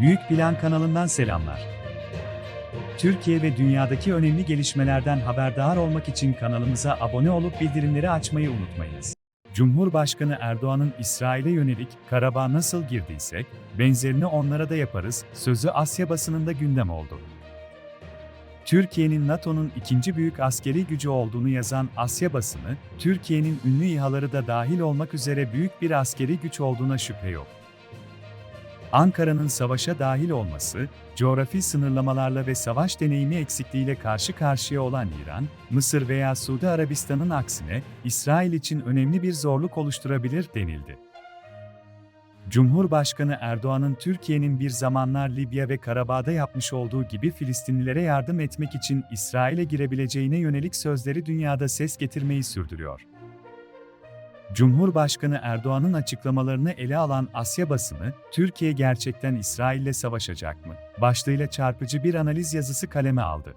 Büyük Plan kanalından selamlar. Türkiye ve dünyadaki önemli gelişmelerden haberdar olmak için kanalımıza abone olup bildirimleri açmayı unutmayınız. Cumhurbaşkanı Erdoğan'ın İsrail'e yönelik Karabağ nasıl girdiysek, benzerini onlara da yaparız sözü Asya basınında gündem oldu. Türkiye'nin NATO'nun ikinci büyük askeri gücü olduğunu yazan Asya basını, Türkiye'nin ünlü İHA'ları da dahil olmak üzere büyük bir askeri güç olduğuna şüphe yok. Ankara'nın savaşa dahil olması, coğrafi sınırlamalarla ve savaş deneyimi eksikliğiyle karşı karşıya olan İran, Mısır veya Suudi Arabistan'ın aksine İsrail için önemli bir zorluk oluşturabilir denildi. Cumhurbaşkanı Erdoğan'ın Türkiye'nin bir zamanlar Libya ve Karabağ'da yapmış olduğu gibi Filistinlilere yardım etmek için İsrail'e girebileceğine yönelik sözleri dünyada ses getirmeyi sürdürüyor. Cumhurbaşkanı Erdoğan'ın açıklamalarını ele alan Asya basını, Türkiye gerçekten İsrail'le savaşacak mı? başlığıyla çarpıcı bir analiz yazısı kaleme aldı.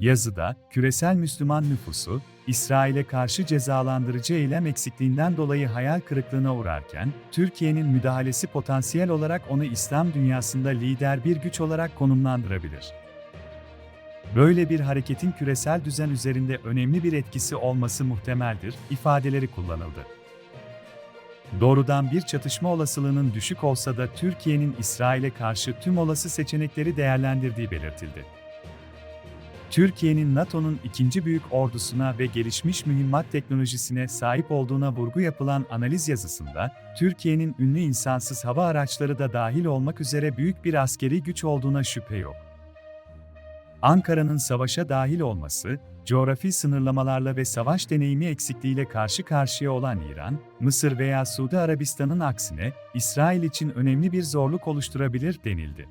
Yazıda, küresel Müslüman nüfusu, İsrail'e karşı cezalandırıcı eylem eksikliğinden dolayı hayal kırıklığına uğrarken, Türkiye'nin müdahalesi potansiyel olarak onu İslam dünyasında lider bir güç olarak konumlandırabilir. Böyle bir hareketin küresel düzen üzerinde önemli bir etkisi olması muhtemeldir, ifadeleri kullanıldı. Doğrudan bir çatışma olasılığının düşük olsa da Türkiye'nin İsrail'e karşı tüm olası seçenekleri değerlendirdiği belirtildi. Türkiye'nin NATO'nun ikinci büyük ordusuna ve gelişmiş mühimmat teknolojisine sahip olduğuna vurgu yapılan analiz yazısında, Türkiye'nin ünlü insansız hava araçları da dahil olmak üzere büyük bir askeri güç olduğuna şüphe yok. Ankara'nın savaşa dahil olması, coğrafi sınırlamalarla ve savaş deneyimi eksikliğiyle karşı karşıya olan İran, Mısır veya Suudi Arabistan'ın aksine İsrail için önemli bir zorluk oluşturabilir denildi.